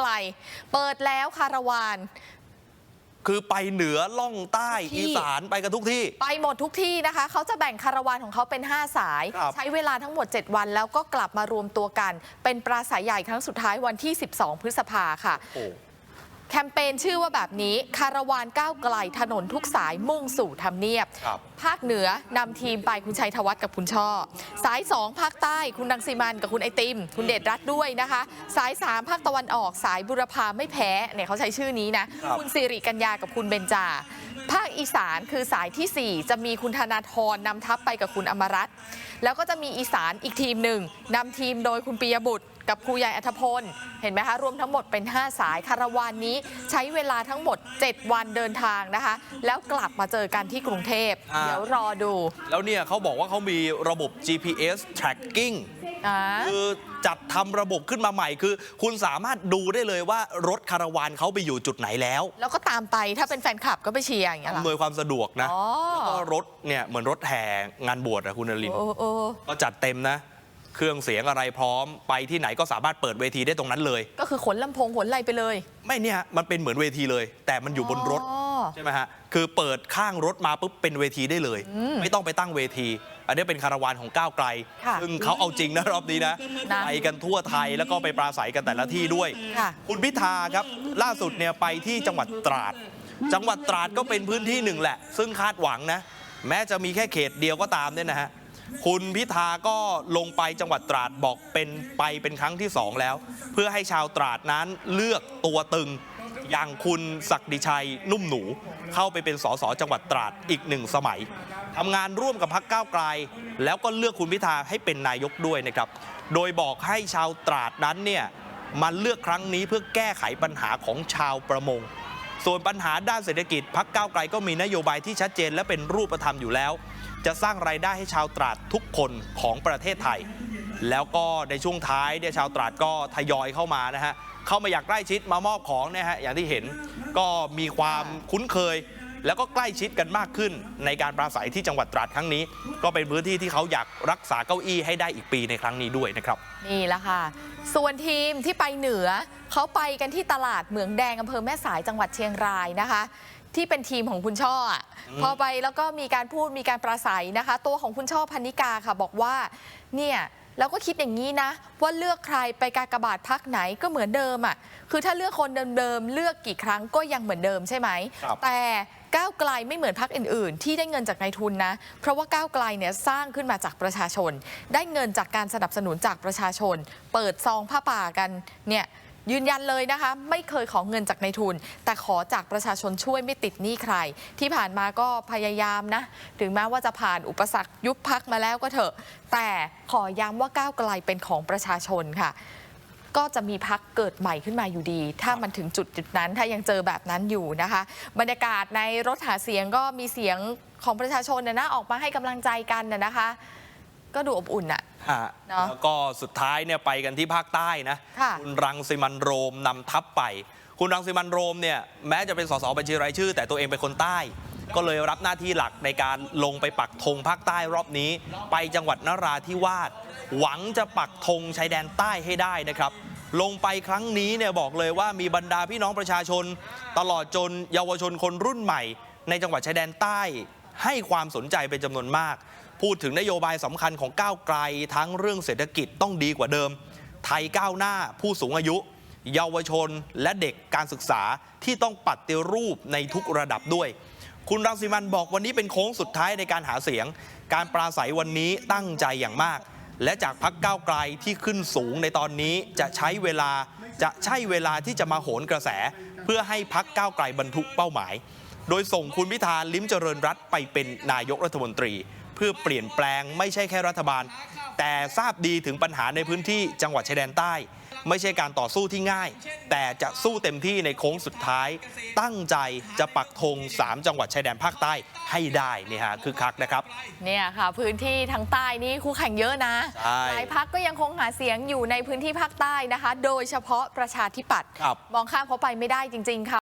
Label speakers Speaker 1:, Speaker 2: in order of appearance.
Speaker 1: ไกล เปิดแล้วคาราวาน
Speaker 2: คือไปเหนือล่องใต้
Speaker 1: ทุกที่
Speaker 2: อีสานไปกันทุกที่
Speaker 1: ไปหมดทุกที่นะคะ เขาจะแบ่งคาราวานของเขาเป็น 5 สาย
Speaker 2: ครับ
Speaker 1: ใช้เวลาทั้งหมด 7 วันแล้วก็กลับมารวมตัวกัน เป็นปราศัยใหญ่ครั้งสุดท้ายวันที่ 12 พฤษภาค่ะ
Speaker 2: โอ้
Speaker 1: แคมเปญชื่อว่าแบบนี้คาราวานก้าวไกลถนนทุกสายมุ่งสู่ทำเนียบ
Speaker 2: ครับ
Speaker 1: ภาคเหนือนำทีมไปคุณชัยธวัฒน์กับคุณช่อ สาย 2 ภาคใต้คุณดังสีมันกับคุณไอติม คุณเดชรัตน์ด้วยนะคะ สาย 3 ภาคตะวันออกสายบุรพาไม่แพ้เนี่ยเขาใช้ชื่อนี้นะ
Speaker 2: ครับ
Speaker 1: ณสิริกัญญากับคุณเบญจา ภาคอีสานคือสายทีสี่4 จะมีคุณธนาธรนำทัพไปกับคุณอมรัตน์แล้วก็จะมีอีสานอีกทีมหนึ่งนำทีมโดยคุณปียบุตร กับครูใหญ่อัธพล เห็นไหมคะ รวมทั้งหมดเป็น 5 สายคาราวานนี้ใช้เวลาทั้งหมด 7 วันเดินทางนะคะ แล้วกลับมาเจอกันที่กรุงเทพ
Speaker 2: อ่า
Speaker 1: เดี๋ยวรอดู
Speaker 2: แล้วเนี่ยเขาบอกว่าเขามีระบบ GPS tracking
Speaker 1: อ่า
Speaker 2: คือจัดทำระบบขึ้นมาใหม่ คือ คุณสามารถดูได้เลยว่ารถคาราวานเขาไปอยู่จุดไหนแล้ว
Speaker 1: แล้วก็ตามไปถ้าเป็นแฟนคลับก็ไปเชียร์อย่างเงี้ยเหรอ
Speaker 2: อำนวยความสะดวกนะ
Speaker 1: อ๋อ
Speaker 2: แล้วก็รถเนี่ยเหมือนรถแห่งานบวชอะคุณนรินทร์
Speaker 1: โอ้โอ้
Speaker 2: ก็จัดเต็มนะ เครื่องเสียงอะไรพร้อม ไปที่ไหนก็สามารถเปิดเวทีได้ตรงนั้นเลย
Speaker 1: ก็คือขนลำโพงขนอะไรไปเลย
Speaker 2: ไม่เนี่ยฮะมันเป็นเหมือนเวทีเลย แต่มันอยู่บนรถ
Speaker 1: อ๋อ
Speaker 2: ใช่ไหมฮะ คือเปิดข้างรถมาปุ๊บเป็นเวทีได้เลย ไม่ต้องไปตั้งเวที อันนี้เป็นคาราวานของก้าวไกล
Speaker 1: ค่ะ
Speaker 2: ซึ่งเขาเอาจริงนะรอบนี้นะ
Speaker 1: นะ
Speaker 2: ไปกันทั่วไทยแล้วก็ไปปราศัยกันแต่ละที่ด้วย
Speaker 1: ค่ะ
Speaker 2: คุณพิธาครับ ล่าสุดเนี่ยไปที่จังหวัดตราด จังหวัดตราดก็เป็นพื้นที่หนึ่งแหละ ซึ่งคาดหวังนะ แม้จะมีแค่เขตเดียวก็ตามเนี่ยนะฮะ คุณพิธาก็ลงไปจังหวัดตราดบอกเป็นไปเป็นครั้งที่สองแล้ว เพื่อให้ชาวตราดนั้นเลือกตัวตึงอย่างคุณศักดิชัยนุ่มหนู เข้าไปเป็นสสจังหวัดตราดอีกหนึ่งสมัยทำงานร่วมกับพรรคก้าวไกล แล้วก็เลือกคุณพิธาให้เป็นนายกด้วยนะครับ โดยบอกให้ชาวตราดนั้นเนี่ยมาเลือกครั้งนี้เพื่อแก้ไขปัญหาของชาวประมง ส่วนปัญหาด้านเศรษฐกิจพักก้าวไกลก็มีนโยบายที่ชัดเจนและเป็นรูปธรรมอยู่แล้ว จะสร้างรายได้ให้ชาวตราดทุกคนของประเทศไทย แล้วก็ในช่วงท้ายเนี่ยชาวตราดก็ทยอยเข้ามานะฮะเข้ามาอยากใกล้ชิดมามอบของเนี่ยฮะอย่างที่เห็นก็มีความคุ้นเคย แล้วก็ใกล้ชิดกันมากขึ้นในการปราศัยที่จังหวัดตราดครั้งนี้ ก็เป็นพื้นที่ที่เขาอยากรักษาเก้าอี้ให้ได้อีกปีในครั้งนี้ด้วยนะครับ
Speaker 1: นี่แหละค่ะ ส่วนทีมที่ไปเหนือเขาไปกันที่ตลาดเหมืองแดงอำเภอแม่สายจังหวัดเชียงรายนะคะ ที่เป็นทีมของคุณช่ออะพอไปแล้วก็มีการพูดมีการปราศัยนะคะ ตัวของคุณช่อพันนิกาค่ะบอกว่าเนี่ยแล้วก็คิดอย่างนี้นะ ว่าเลือกใครไปกากบาทพักไหนก็เหมือนเดิมอะคือถ้าเลือกคนเดิมๆเลือกกี่ครั้งก็ยังเหมือนเดิมใช่ไหม
Speaker 2: ครับ
Speaker 1: แต่ ก้าวไกลไม่เหมือนพักอื่น ๆ ที่ได้เงินจากนายทุนนะ เพราะว่าก้าวไกลเนี่ยสร้างขึ้นมาจากประชาชน ได้เงินจากการสนับสนุนจากประชาชน เปิดซองผ้าป่ากันเนี่ยยืนยันเลยนะคะ ไม่เคยขอเงินจากนายทุน แต่ขอจากประชาชนช่วยไม่ติดหนี้ใคร ที่ผ่านมาก็พยายามนะ ถึงแม้ว่าจะผ่านอุปสรรคยุบพักมาแล้วก็เถอะ แต่ขอย้ำว่าก้าวไกลเป็นของประชาชนค่ะ ก็จะมีพักเกิดใหม่ขึ้นมาอยู่ดี ถ้ามันถึงจุดจุดนั้นถ้ายังเจอแบบนั้นอยู่นะคะ บรรยากาศในรถหาเสียงก็มีเสียงของประชาชนนะนะออกมาให้กำลังใจกันนะนะคะ ก็ดูอบอุ่นอะ
Speaker 2: ฮะ
Speaker 1: เนอะ
Speaker 2: แล้วก็สุดท้ายเนี่ยไปกันที่ภาคใต้นะ
Speaker 1: ค่ะ
Speaker 2: ณรังสิมันโรมนำทัพไป คุณรังสิมันโรมเนี่ยแม้จะเป็นสสบัญชีรายชื่อ แต่ตัวเองเป็นคนใต้ ก็เลยรับหน้าที่หลักในการลงไปปักธงภาคใต้รอบนี้ ไปจังหวัดนราธิวาสหวังจะปักธงชายแดนใต้ให้ได้นะครับลงไปครั้งนี้เนี่ยบอกเลยว่ามีบรรดาพี่น้องประชาชน ตลอดจนเยาวชนคนรุ่นใหม่ ในจังหวัดชายแดนใต้ ให้ความสนใจเป็นจำนวนมาก พูดถึงนโยบายสำคัญของก้าวไกล ทั้งเรื่องเศรษฐกิจต้องดีกว่าเดิม ไทยก้าวหน้าผู้สูงอายุ เยาวชนและเด็กการศึกษาที่ต้องปฏิรูปในทุกระดับด้วย คุณรังสิมันบอกวันนี้เป็นโค้งสุดท้ายในการหาเสียง การปราศัยวันนี้ตั้งใจอย่างมาก และจากพักก้าวไกลที่ขึ้นสูงในตอนนี้จะใช้เวลาจะใช่เวลาที่จะมาโหนกระแส เพื่อให้พักก้าวไกลบรรทุกเป้าหมาย โดยส่งคุณพิธาลิ้มเจริญรัตไปเป็นนายกรัฐมนตรี พื่อเปลี่ยนแปลงไม่ใช่แค่รัฐบาล แต่ทราบดีถึงปัญหาในพื้นที่จังหวัดชายแดนใต้ ไม่ใช่การต่อสู้ที่ง่าย แต่จะสู้เต็มที่ในโค้งสุดท้าย ตั้งใจจะปักธง 3 จังหวัดชายแดนภาคใต้ให้ได้นี่ฮะคือคักนะครับ
Speaker 1: เนี่ยค่ะ พื้นที่ทางใต้นี่คู่แข่งเยอะนะ
Speaker 2: ใช่
Speaker 1: หลายพักก็ยังคงหาเสียงอยู่ในพื้นที่ภาคใต้นะคะ โดยเฉพาะประชาธิปัตย์
Speaker 2: ครับ
Speaker 1: มองข้ามเขาไปไม่ได้จริง ๆค่ะ